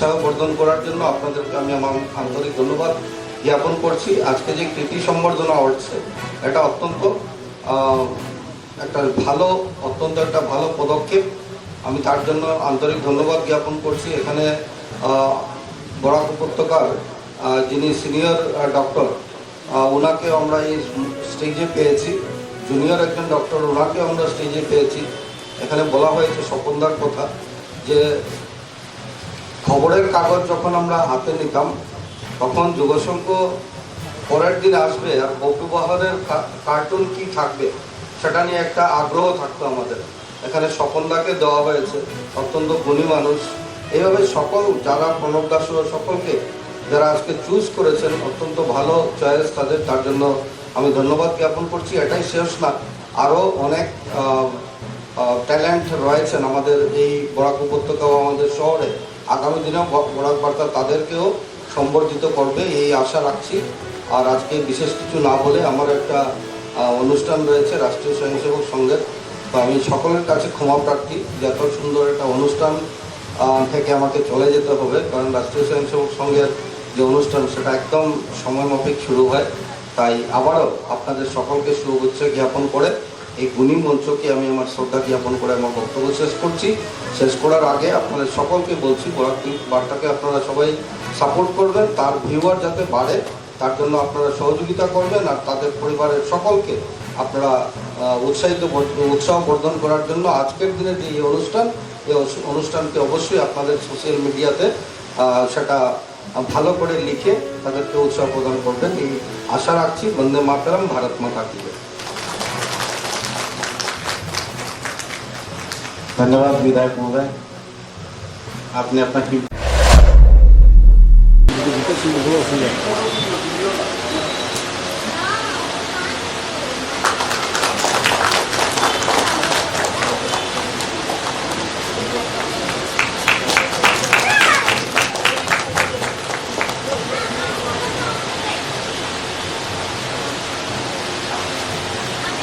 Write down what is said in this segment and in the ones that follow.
উৎসাহ বর্ধন করার জন্য আপনাদেরকে আমি আমার আন্তরিক ধন্যবাদ জ্ঞাপন করছি। আজকে যে কৃতি সম্বর্ধনা হচ্ছে, এটা অত্যন্ত একটা ভালো, অত্যন্ত একটা ভালো পদক্ষেপ। আমি তার জন্য আন্তরিক ধন্যবাদ জ্ঞাপন করছি। এখানে বরাক উপত্যকার যিনি সিনিয়র ডক্টর ওনাকে আমরা এই স্টেজে পেয়েছি। জুনিয়র একজন ডক্টর ওনাকে আমরা স্টেজে পেয়েছি। এখানে বলা হয়েছে স্বপনদার কথা যে খবরের কাগজ যখন আমরা হাতে নিতাম, তখন যুগসংঘ পরের দিন আসবে আর বকুবাহারের কার্টুন কি থাকবে সেটা নিয়ে একটা আগ্রহ থাকতো আমাদের। এখানে স্বপনদাকে দেওয়া হয়েছে, অত্যন্ত গুণী মানুষ। এইভাবে সকল যারা প্রণব দাস সকলকে, যারা আজকে চুজ করেছেন, অত্যন্ত ভালো চয়েস তাদের, তার জন্য আমি ধন্যবাদ জ্ঞাপন করছি। এটাই শেষ না আরও অনেক ট্যালেন্ট রয়েছেন আমাদের এই বরাক উপত্যকা আমাদের শহরে। আগামী দিনেও বরাক বার্তা তাদেরকেও সম্বর্ধিত করবে, এই আশা রাখছি। আর আজকে বিশেষ কিছু না বলে আমার একটা অনুষ্ঠান রয়েছে রাষ্ট্রীয় স্বয়ংসেবক সংঘের। তো আমি সকলের কাছে ক্ষমা প্রার্থী, যে এত সুন্দর একটা অনুষ্ঠান থেকে আমাকে চলে যেতে হবে। কারণ রাষ্ট্রীয় স্বয়ংসেবক সংঘের যে অনুষ্ঠান, সেটা একদম সময় মাফিক শুরু হয়। তাই আবারও আপনাদের সকলকে শুভেচ্ছা জ্ঞাপন করে এই গুণী মঞ্চকে আমি আমার শ্রদ্ধা জ্ঞাপন করে আমার বক্তব্য শেষ করছি। শেষ করার আগে আপনাদের সকলকে বলছি বরাক বার্তাকে আপনারা সবাই সাপোর্ট করবেন, তার ভিউয়ার যাতে বাড়ে, তার জন্য আপনারা সহযোগিতা করবেন, আর তাদের পরিবারের সকলকে আপনারা উৎসাহিত উৎসাহ বর্ধন করার জন্য আজকের দিনের যে এই অনুষ্ঠান, এই অনুষ্ঠানকে অবশ্যই আপনাদের সোশ্যাল মিডিয়াতে সেটা ভালো করে লিখে তাদেরকে উৎসাহ প্রদান করবেন। এই আশা রাখছি, বন্দে মাতারাম, ভারত মাতা কি धन्यवाद विधायक महोदय। आपने अपना कीमती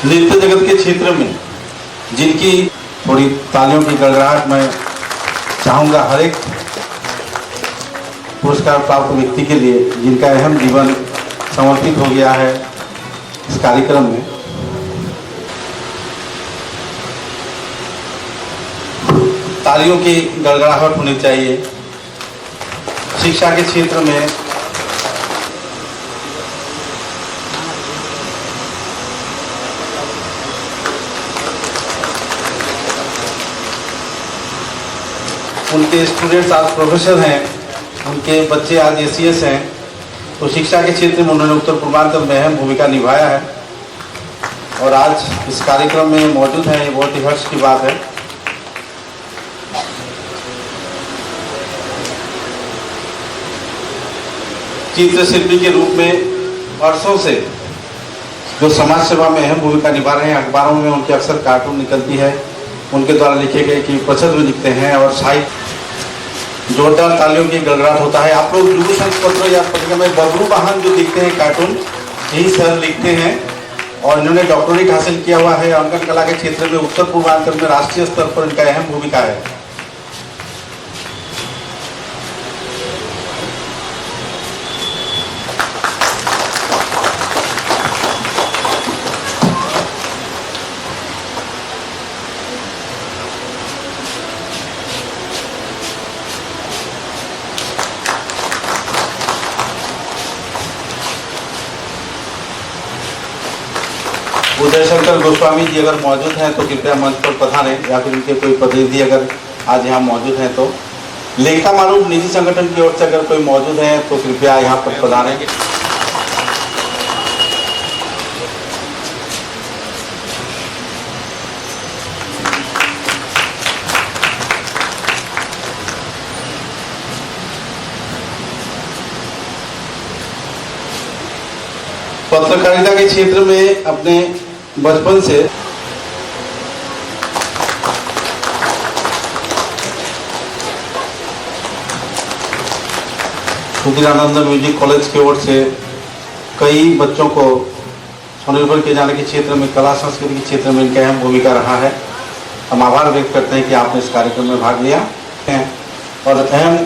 नृत्य जगत के क्षेत्र में जिनकी थोड़ी तालियों की गड़गड़ाहट में चाहूँगा हर एक पुरस्कार प्राप्त व्यक्ति के लिए, जिनका अहम जीवन समर्पित हो गया है इस कार्यक्रम में। तालियों की गड़गड़ाहट होनी चाहिए। शिक्षा के क्षेत्र में उनके स्टूडेंट्स आज प्रोफेसर हैं, उनके बच्चे आज ए हैं तो शिक्षा के क्षेत्र में उन्होंने उत्तर पूर्वांचल में अहम भूमिका निभाया है। और आज इस कार्यक्रम में मौजूद हैं, ये बहुत ही हर्ष की बात है। चित्र शिल्पी के रूप में वर्षों से जो समाज सेवा में अहम भूमिका निभा रहे हैं, अखबारों में उनके अक्सर कार्टून निकलती है। उनके द्वारा लिखे गए कि प्रचल भी लिखते हैं और साहित्य जोरदार तालियों की गड़गड़ाहट होता है। आप लोग संघ पत्र या पत्रिका में बबरू वाहन जो लिखते हैं कार्टून यही सर लिखते हैं। और इन्होंने डॉक्टरेट हासिल किया हुआ है। अंकन कला के क्षेत्र में उत्तर पूर्वांचल में राष्ट्रीय स्तर पर इनका अहम भूमिका है। उदय शंकर गोस्वामी जी अगर मौजूद हैं तो कृपया मंच पर पधारें या फिर उनके कोई प्रतिनिधि अगर आज यहाँ मौजूद हैं तो। लेखा मालूम, निजी संगठन की ओर से अगर कोई मौजूद है तो कृपया यहाँ पर पधारें। पत्रकारिता के क्षेत्र में अपने बचपन से। सुधीरानंद म्यूज़िक कॉलेज की ओर से कई बच्चों को स्वनिर्भर किए जाने के क्षेत्र में, कला संस्कृति के क्षेत्र में इनका अहम भूमिका रहा है। हम आभार व्यक्त करते हैं कि आपने इस कार्यक्रम में भाग लिया है और अहम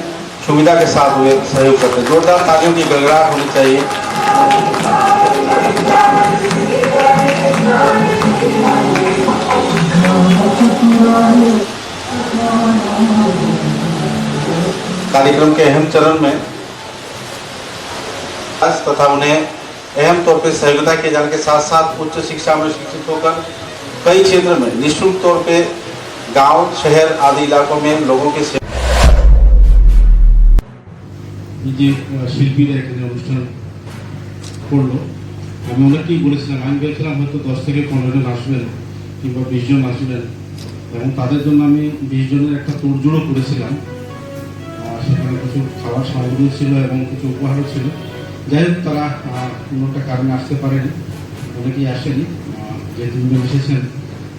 सुविधा के साथ वे सहयोग करते हैं। जोरदार तालियों की गड़गड़ाहट होनी चाहिए। कार्यक्रम के अहम चरण में आज तथा उन्हें अहम तौर पर सहयोगिता किए जाने के साथ साथ उच्च शिक्षा में शिक्षित होकर कई क्षेत्र में निःशुल्क तौर पे गांव शहर आदि इलाकों में लोगों की सेवा এই যে আহ, শিল্পীরা এখানে অনুষ্ঠান করলো আমি অনেককেই বলেছিলাম, আমি ভেবেছিলাম হয়তো দশ থেকে পনেরো জন আসবেন কিংবা বিশ জন আসবেন। এবং তাদের জন্য আমি বিশ জনের একটা তোড়জোড়ও করেছিলাম। সেখানে কিছু খাবার সামগ্রী ছিল এবং কিছু উপহারও ছিল। যাই হোক, তারা কোনো একটা কারণে আসতে পারেনি। অনেকেই আসেনি। যে তিনজন এসেছেন,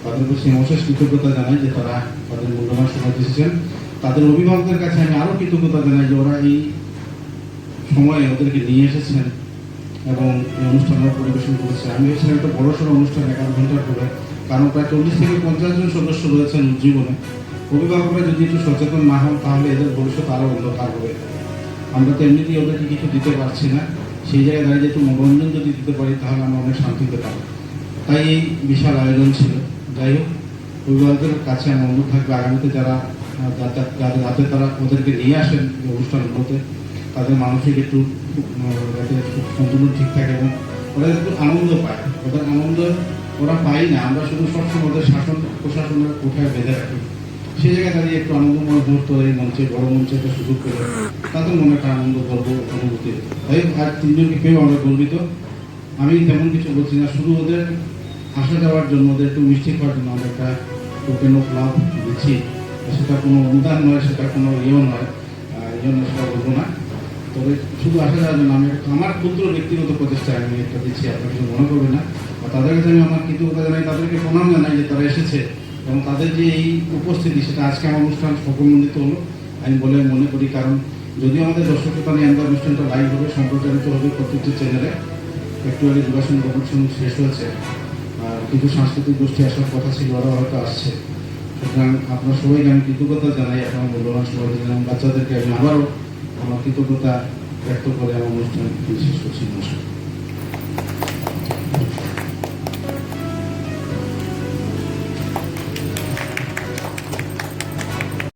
তাদের প্রতি আমি অশেষ কৃতজ্ঞতা জানাই যে তারা তাদের মূল্যবান সময় এসেছেন তাদের অভিভাবকদের কাছে আমি আরও কৃতজ্ঞতা জানাই যে ওরা এই সময়ে ওদেরকে নিয়ে এসেছেন। এবং এই অনুষ্ঠানটা পরিবেশন করেছে। আমি ভেবেছিলাম একটা বড় সড়ো অনুষ্ঠান, এগারো ঘণ্টার করে। কারণ প্রায় চল্লিশ থেকে পঞ্চাশ জন সদস্য রয়েছেন জীবনে। অভিভাবকরা যদি একটু সচেতন না হন, তাহলে এদের ভবিষ্যৎ আরও অন্ধকার হবে। আমরা তো এমনিতেই ওদেরকে কিছু দিতে পারছি না। সেই জায়গায় দাঁড়িয়ে একটু মনোরঞ্জন যদি দিতে পারি, তাহলে আমরা অনেক শান্তিতে পাবো তাই এই বিশাল আয়োজন ছিল। যাই হোক, অভিভাবকদের কাছে আমার অনুরোধ থাকবে আগামীতে যারা যাতে তারা ওদেরকে নিয়ে আসেন অনুষ্ঠানগুলোতে তাদের মানসিক একটু যাতে ঠিক থাকে এবং ওরা একটু আনন্দ পায়। ওদের আনন্দ ওরা পায় না। আমরা শুধু সবসময় ওদের শাসন, প্রশাসনের কোঠায় বেঁধে রাখি। সেই জায়গায় দাঁড়িয়ে একটু আনন্দময় মুহূর্ত এই মঞ্চে, বড় মঞ্চে একটা সুযোগ পেলে তাদের মনে একটা আনন্দ, গর্ব, অনুভূতি। তাই আর তিনজনকে পেয়েও আমরা গর্বিত। আমি তেমন কিছু বলছি না। শুধু ওদের আসা যাওয়ার জন্য, ওদের একটু মিষ্টি খাওয়ার জন্য আমরা একটা টোকেন অফ লাভ দিচ্ছি। সেটা কোনো অনুদান নয়, সেটা কোনো ইয়েও নয়। জন্য সেটা বলব না। তবে শুধু আসা যাওয়ার জন্য আমি আমার ক্ষুদ্র ব্যক্তিগত প্রচেষ্টায় আমি একটা দিচ্ছি, আপনার কিছু মনে করবে না। আর তাদের কাছে আমি আমার কৃতজ্ঞতা জানাই, তাদেরকে প্রণাম জানাই যে তারা এসেছে এবং তাদের যে এই উপস্থিতি, সেটা আজকে আমার অনুষ্ঠান সফলমণ্ডিত হলো। আমি বলে মনে করি, কারণ যদিও আমাদের দর্শকতা নিয়ে আমরা অনুষ্ঠানটা লাইভ হবে, সম্প্রচারিত হবে প্রত্যেকটি চ্যানেলে একটু আগে যোগাসন কমিশন শেষ হয়েছে, আর কিছু সাংস্কৃতিক গোষ্ঠী আসার কথা ছিল ওরা হয়তো আসছে। সুতরাং আপনার সবাইকে আমি কৃতজ্ঞতা জানাই, আপনার মূল্যবান দিলেন এবং বাচ্চাদেরকে আমি আবারও আমার কৃতজ্ঞতা ব্যক্ত করে আমার অনুষ্ঠান শেষ করছি। নমস্কার।